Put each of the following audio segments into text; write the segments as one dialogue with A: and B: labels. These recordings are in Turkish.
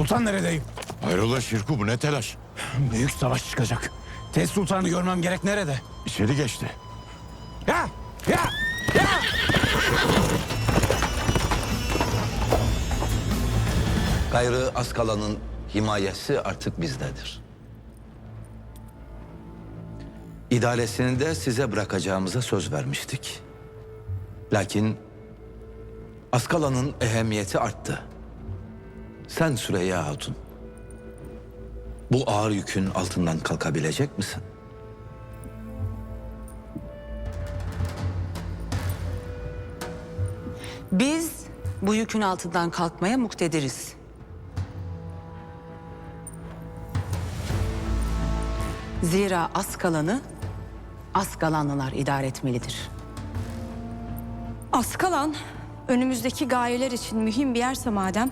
A: Sultan neredeyim?
B: Hayrola Şirku bu ne telaş?
A: Büyük savaş çıkacak. Tez Sultan'ı görmem gerek nerede?
B: İçeri geçti.
A: Ya! Ya! Ya!
C: Gayrı Askala'nın himayesi artık bizdedir. İdaresini de size bırakacağımıza söz vermiştik. Lakin Askala'nın ehemmiyeti arttı. Sen Süreyya Hatun. Bu ağır yükün altından kalkabilecek misin?
D: Biz bu yükün altından kalkmaya muktediriz. Zira Askalan'ı Askalanlılar idare etmelidir.
E: Askalan önümüzdeki gayeler için mühim bir yerse madem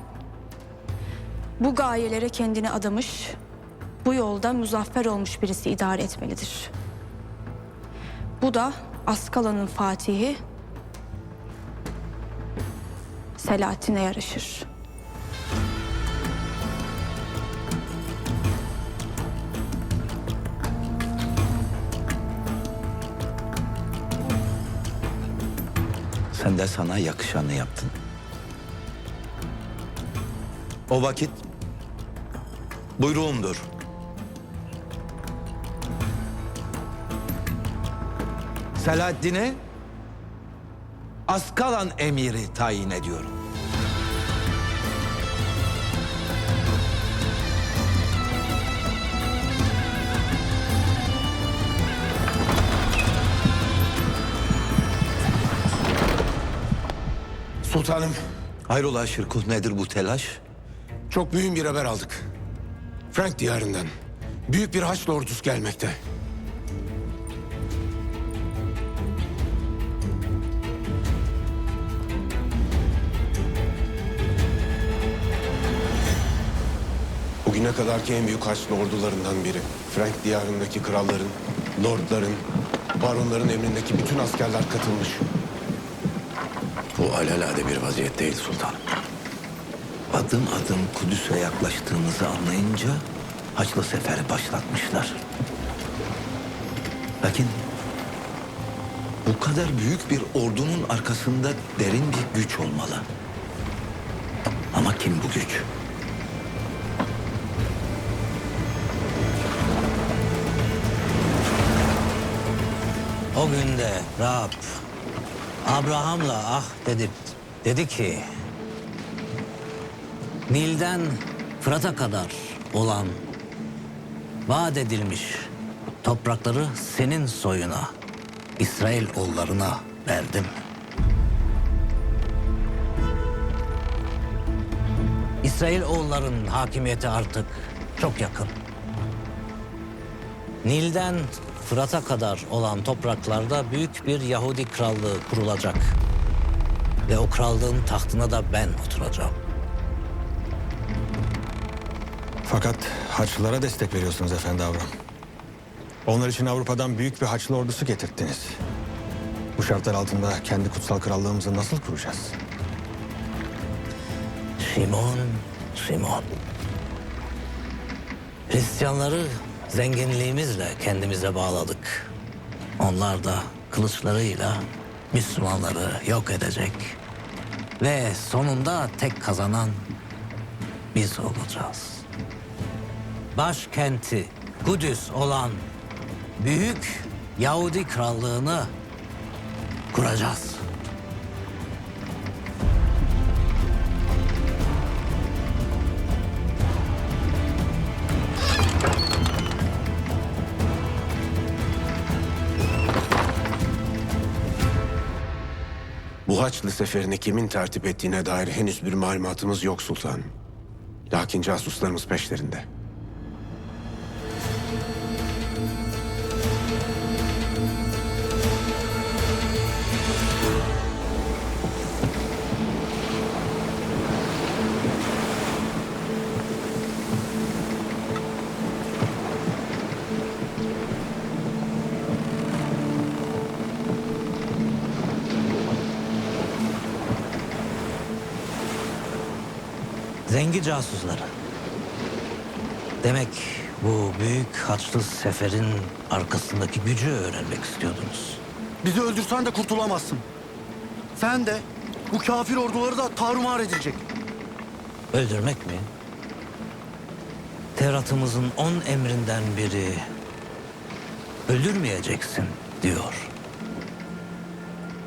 E: bu gayelere kendini adamış, bu yolda muzaffer olmuş birisi idare etmelidir. Bu da Askalan'ın fatihi Selahattin'e yaraşır.
C: Sen de sana yakışanı yaptın. O vakit buyruğumdur. Selahaddin'e Askalan emiri tayin ediyorum.
F: Sultanım,
C: Hayrola Şirkuh nedir bu telaş?
F: çok mühim bir haber aldık. Frank diyarından. Büyük bir Haçlı ordusu gelmekte. Bugüne kadarki en büyük Haçlı ordularından biri. Frank diyarındaki kralların, lordların, baronların emrindeki bütün askerler katılmış.
C: Bu alelade bir vaziyet değil sultanım. Adım adım Kudüs'e yaklaştığımızı anlayınca Haçlı Seferi başlatmışlar. Lakin bu kadar büyük bir ordunun arkasında derin bir güç olmalı. Ama kim bu güç?
G: O günde Rab Abraham'la ah dedip dedi ki Nil'den Fırat'a kadar olan vaat edilmiş toprakları senin soyuna İsrail oğullarına verdim. İsrail oğulların hakimiyeti artık çok yakın. Nil'den Fırat'a kadar olan topraklarda büyük bir Yahudi krallığı kurulacak. Ve o krallığın tahtına da ben oturacağım.
H: Fakat Haçlılara destek veriyorsunuz Efendi Avram. Onlar için Avrupa'dan büyük bir Haçlı ordusu getirttiniz. Bu şartlar altında kendi kutsal krallığımızı nasıl kuracağız?
G: Simon, Simon. Hristiyanları zenginliğimizle kendimize bağladık. Onlar da kılıçlarıyla Müslümanları yok edecek. Ve sonunda tek kazanan biz olacağız. Başkenti Kudüs olan büyük Yahudi krallığını kuracağız.
F: Bu Haçlı seferini kimin tertip ettiğine dair henüz bir malumatımız yok sultanım. Lakin casuslarımız peşlerinde.
G: Zengi casusları. Demek bu büyük Haçlı seferin arkasındaki gücü öğrenmek istiyordunuz.
I: Bizi öldürsen de kurtulamazsın. Sen de bu kafir orduları da tarumar edilecek.
G: Öldürmek mi? Tevrat'ımızın on emrinden biri öldürmeyeceksin diyor.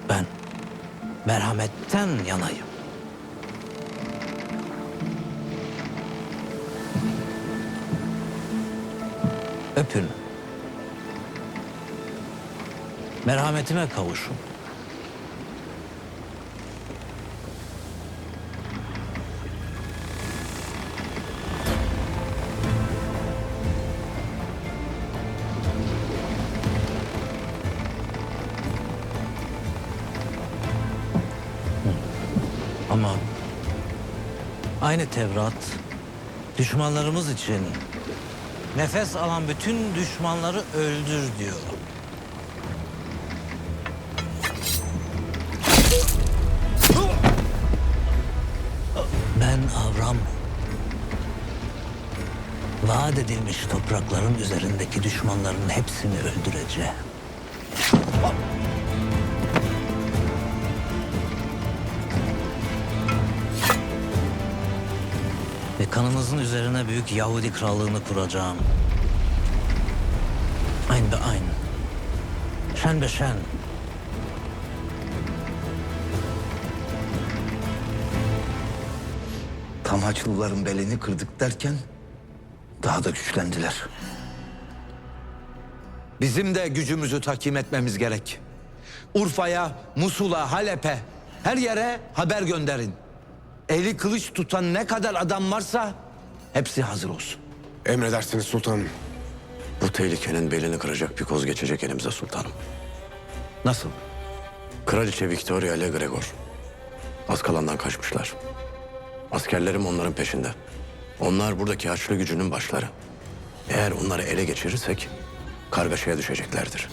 G: Ben merhametten yanayım. Öpün. Merhametime kavuşun. Ama aynı Tevrat düşmanlarımız için nefes alan bütün düşmanları öldür diyor. Ben Avram. Vaat edilmiş toprakların üzerindeki düşmanların hepsini öldüreceğim. Ve kanınızın üzerine büyük Yahudi krallığını kuracağım. Ein be ein. Şen be şen.
C: Tam Haçlıların belini kırdık derken daha da güçlendiler. Bizim de gücümüzü takdim etmemiz gerek. Urfa'ya, Musul'a, Halep'e her yere haber gönderin. Eli kılıç tutan ne kadar adam varsa hepsi hazır olsun.
F: Emredersiniz sultanım.
J: Bu tehlikenin belini kıracak bir koz geçecek elimize sultanım.
C: Nasıl?
J: Kraliçe Victoria ile Gregor. Askalan'dan kaçmışlar. Askerlerim onların peşinde. Onlar buradaki Haçlı gücünün başları. Eğer onları ele geçirirsek kargaşaya düşeceklerdir.